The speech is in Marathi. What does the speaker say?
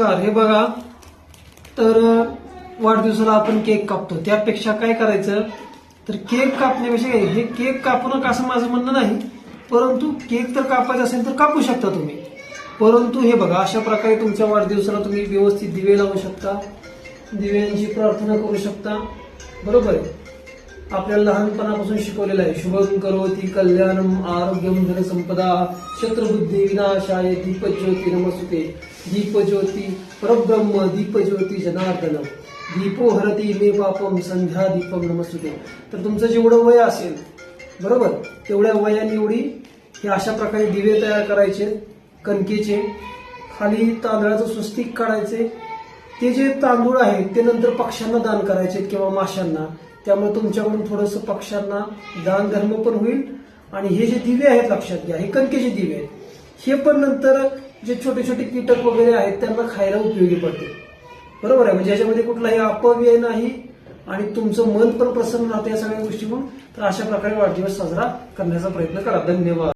नमस्कार. हे बघा तर वाढदिवसाला आपण केक कापतो. त्यापेक्षा काय करायचं? तर केक कापण्यापेक्षा काय, हे केक कापू नका असं माझं म्हणणं नाही परंतु केक तर कापायचा असेल तर कापू शकता तुम्ही. परंतु हे बघा अशा प्रकारे तुमच्या वाढदिवसाला तुम्ही व्यवस्थित दिवे लावू शकता दिव्यांची प्रार्थना करू शकता. बरोबर आहे? आपल्याला लहानपणापासून शिकवलेलं आहे. शुभम करोती कल्याणम आरोग्यम धनसंपदा शत्रुबुद्धी विनाशाय दीपज्योती नमस्ते दीपज्योती परब्रह्म दीपज्योती जनार्दन दीपो हरती मे पापम संध्या दीपम नमस्ते तर तुमचं जेवढं वय असेल बरोबर? तेवढ्या वयाने एवढी हे अशा प्रकारे दिवे तयार करायचे कणकेचे खाली तांदळाचं स्वस्तिक काढायचे. ते जे तांदूळ आहेत ते नंतर पक्ष्यांना दान करायचे किंवा माशांना. त्यामुळे तुमच्याकडून थोडंसं पक्ष्यांना दान धर्म पण होईल आणि हे जे दिवे आहेत लक्षात घ्या हे कणकेचे दिवे आहेत. हे पण नंतर जे छोटे छोटे कीटक वगैरे आहेत त्यांना खायला उपयोगी पडते. बरोबर आहे? म्हणजे याच्यामध्ये कुठलाही अपव्यय नाही आणि तुमचं मन पण प्रसन्न राहतं या सगळ्या गोष्टी म्हणून तर अशा प्रकारे वाढदिवस साजरा करण्याचा प्रयत्न करा. धन्यवाद.